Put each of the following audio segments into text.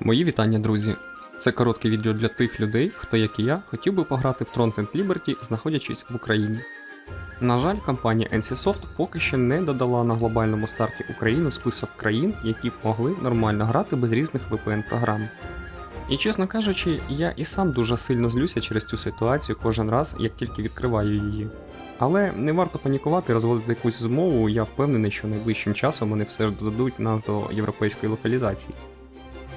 Мої вітання, друзі. Це коротке відео для тих людей, хто, як і я, хотів би пограти в Tron and Liberty, знаходячись в Україні. На жаль, компанія NCSoft поки що не додала на глобальному старті Україну список країн, які б могли нормально грати без різних VPN-програм. І чесно кажучи, я і сам дуже сильно злюся через цю ситуацію кожен раз, як тільки відкриваю її. Але не варто панікувати, розводити якусь змову, я впевнений, що найближчим часом вони все ж додадуть нас до європейської локалізації.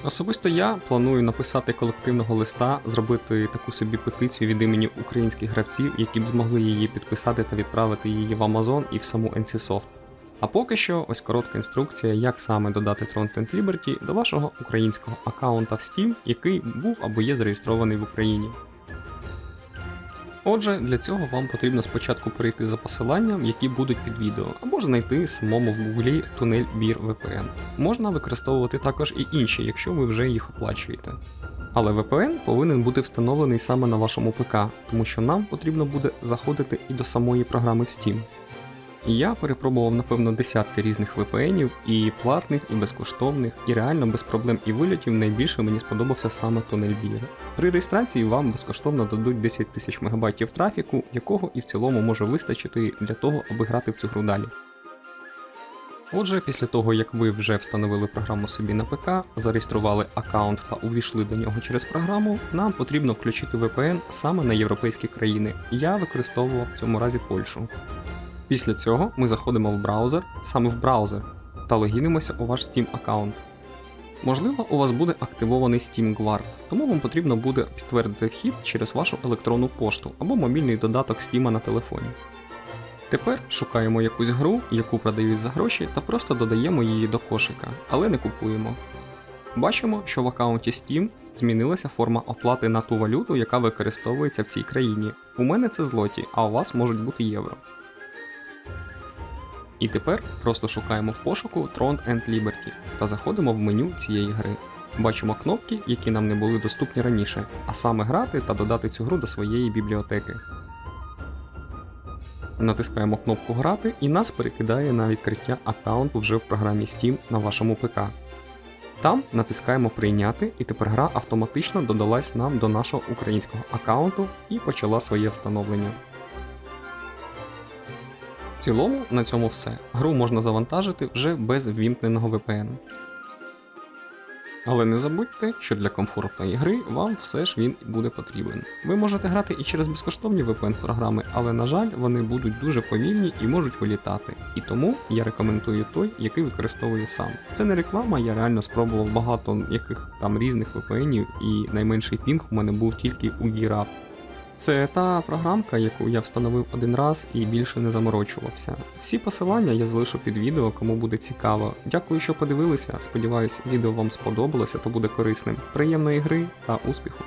Особисто я планую написати колективного листа, зробити таку собі петицію від імені українських гравців, які б змогли її підписати та відправити її в Amazon і в саму NCSoft. А поки що, ось коротка інструкція, як саме додати Tron and Liberty до вашого українського аккаунта в Steam, який був або є зареєстрований в Україні. Отже, для цього вам потрібно спочатку перейти за посиланням, які будуть під відео, або ж знайти самому в Гуглі тунель бір VPN. Можна використовувати також і інші, якщо ви вже їх оплачуєте. Але VPN повинен бути встановлений саме на вашому ПК, тому що нам потрібно буде заходити і до самої програми в Steam. Я перепробував, напевно, десятки різних VPN, і платних, і безкоштовних, і реально без проблем і вильотів найбільше мені сподобався саме тунель Бір. При реєстрації вам безкоштовно дадуть 10 тисяч МБ трафіку, якого і в цілому може вистачити для того, аби грати в цю гру далі. Отже, після того, як ви вже встановили програму собі на ПК, зареєстрували аккаунт та увійшли до нього через програму, нам потрібно включити VPN саме на європейські країни. Я використовував в цьому разі Польщу. Після цього ми заходимо в браузер, саме в браузер, та логінимося у ваш Steam аккаунт. Можливо, у вас буде активований Steam Guard, тому вам потрібно буде підтвердити вхід через вашу електронну пошту або мобільний додаток Steam на телефоні. Тепер шукаємо якусь гру, яку продають за гроші, та просто додаємо її до кошика, але не купуємо. Бачимо, що в аккаунті Steam змінилася форма оплати на ту валюту, яка використовується в цій країні. У мене це злоті, а у вас можуть бути євро. І тепер просто шукаємо в пошуку Tron and Liberty та заходимо в меню цієї гри. Бачимо кнопки, які нам не були доступні раніше, а саме грати та додати цю гру до своєї бібліотеки. Натискаємо кнопку Грати і нас перекидає на відкриття аккаунту вже в програмі Steam на вашому ПК. Там натискаємо Прийняти, і тепер гра автоматично додалась нам до нашого українського аккаунту і почала своє встановлення. Цілому на цьому все. Гру можна завантажити вже без ввімкненого VPN. Але не забудьте, що для комфортної гри вам все ж він буде потрібен. Ви можете грати і через безкоштовні VPN-програми, але, на жаль, вони будуть дуже повільні і можуть вилітати. І тому я рекомендую той, який використовую сам. Це не реклама, я реально спробував багато яких там різних VPN, і найменший пінг у мене був тільки у GearUp. Це та програмка, яку я встановив один раз і більше не заморочувався. Всі посилання я залишу під відео, кому буде цікаво. Дякую, що подивилися. Сподіваюсь, відео вам сподобалося та буде корисним. Приємної гри та успіху!